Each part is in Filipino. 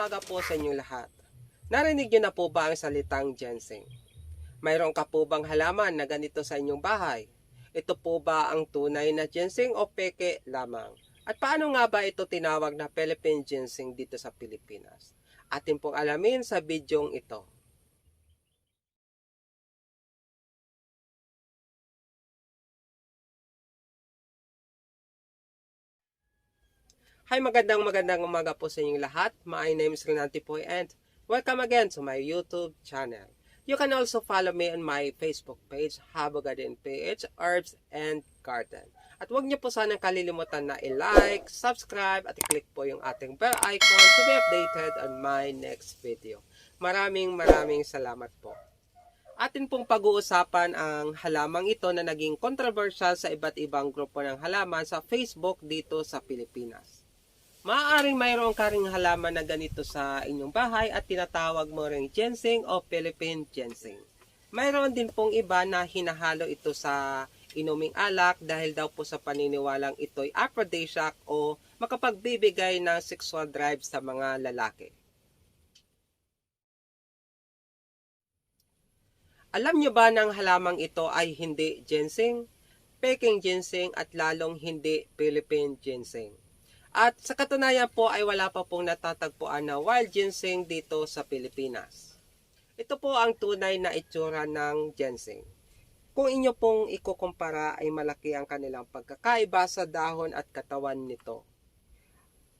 umaga po sa inyong lahat. Narinig niyo na po ba ang salitang ginseng? Mayroon ka po bang halaman na ganito sa inyong bahay? Ito po ba ang tunay na ginseng o peke lamang? At paano nga ba ito tinawag na Philippine ginseng dito sa Pilipinas? Atin pong alamin sa bidyong ito. Hi, magandang magandang umaga po sa inyong lahat. My name is Renante Poy and welcome again to my YouTube channel. You can also follow me on my Facebook page, Habo Garden PH, Herbs and Garden. At huwag niyo po sanang kalilimutan na i-like, subscribe, at i-click po yung ating bell icon to be updated on my next video. Maraming maraming salamat po. Atin pong pag-uusapan ang halamang ito na naging controversial sa iba't ibang grupo ng halaman sa Facebook dito sa Pilipinas. Maaaring mayroon ka ring halaman na ganito sa inyong bahay at tinatawag mo ring ginseng o Philippine ginseng. Mayroon din pong iba na hinahalo ito sa inuming alak dahil daw po sa paniniwalang ito'y aphrodisiac o makapagbibigay ng sexual drive sa mga lalaki. Alam nyo ba ng halamang ito ay hindi ginseng, peking ginseng at lalong hindi Philippine ginseng? At sa katunayan po ay wala pa pong natatagpuan na wild ginseng dito sa Pilipinas. Ito po ang tunay na itsura ng ginseng. Kung inyo pong ikukumpara ay malaki ang kanilang pagkakaiba sa dahon at katawan nito.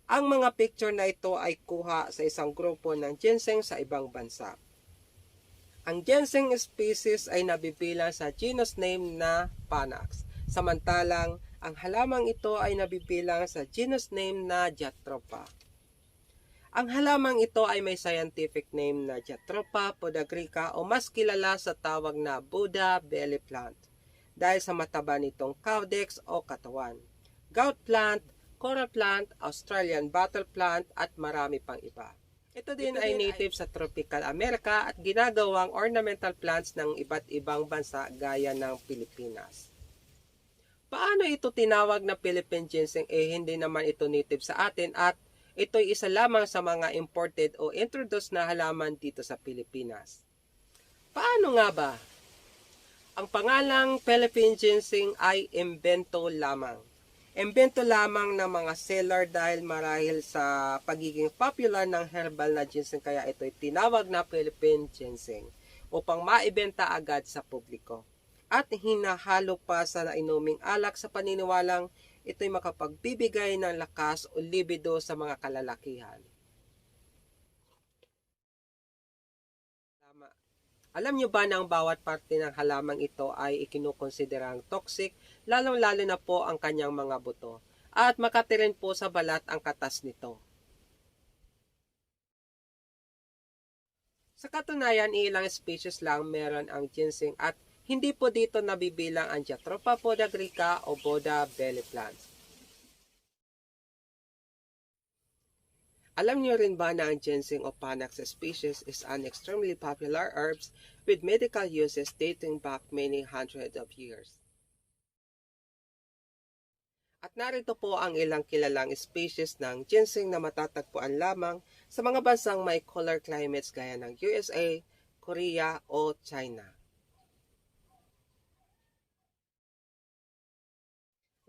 Ang mga picture na ito ay kuha sa isang grupo ng ginseng sa ibang bansa. Ang ginseng species ay nabibilang sa genus name na Panax, samantalang ang halamang ito ay nabibilang sa genus name na Jatropha. Ang halamang ito ay may scientific name na Jatropha podagrica o mas kilala sa tawag na Buddha belly plant dahil sa mataba nitong caudex o katawan, gout plant, coral plant, Australian bottle plant at marami pang iba. Ito din ay native sa tropical America at ginagawang ornamental plants ng iba't ibang bansa gaya ng Pilipinas. Paano ito tinawag na Philippine ginseng eh hindi naman ito native sa atin at ito'y isa lamang sa mga imported o introduced na halaman dito sa Pilipinas. Paano nga ba? Ang pangalang Philippine ginseng ay imbento lamang. Imbento lamang ng mga seller dahil marahil sa pagiging popular ng herbal na ginseng kaya ito'y tinawag na Philippine ginseng upang maibenta agad sa publiko at hinahalo pa sa inuming alak sa paniniwalang ito'y makapagbibigay ng lakas o libido sa mga kalalakihan. Alam nyo ba na ang bawat parte ng halamang ito ay ikinukonsiderang toxic, lalong-lalo na po ang kanyang mga buto, at makatirin po sa balat ang katas nito. Sa katunayan, ilang species lang meron ang ginseng at hindi po dito nabibilang ang Jatropha podagrica o Boda belly plants. Alam niyo rin ba na ang ginseng o Panax species is an extremely popular herbs with medical uses dating back many hundreds of years? At narito po ang ilang kilalang species ng ginseng na matatagpuan lamang sa mga bansang may colder climates gaya ng USA, Korea o China.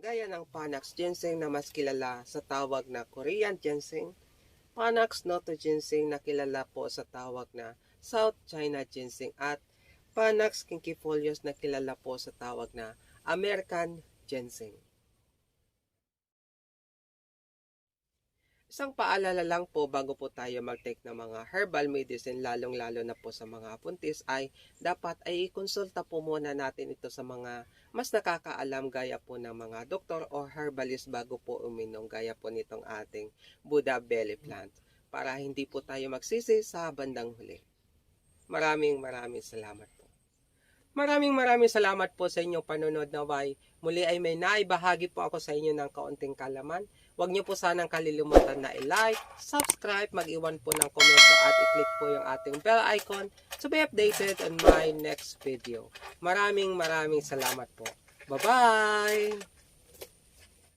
Gaya ng Panax ginseng na mas kilala sa tawag na Korean ginseng, Panax noto ginseng na kilala po sa tawag na South China ginseng at Panax kinkifolios na kilala po sa tawag na American ginseng. Isang paalala lang po bago po tayo mag-take ng mga herbal medicine lalong-lalo na po sa mga puntis ay dapat ay ikonsulta po muna natin ito sa mga mas nakakaalam gaya po ng mga doktor o herbalist bago po uminom gaya po nitong ating Buddha belly plant para hindi po tayo magsisi sa bandang huli. Maraming maraming salamat po. Maraming maraming salamat po sa inyong panonood na why. Muli ay may naibahagi po ako sa inyo ng kaunting kalaman. Huwag niyo po sanang kalilimutan na i-like, subscribe, mag-iwan po ng komento at i-click po yung ating bell icon to be updated on my next video. Maraming maraming salamat po. Bye-bye!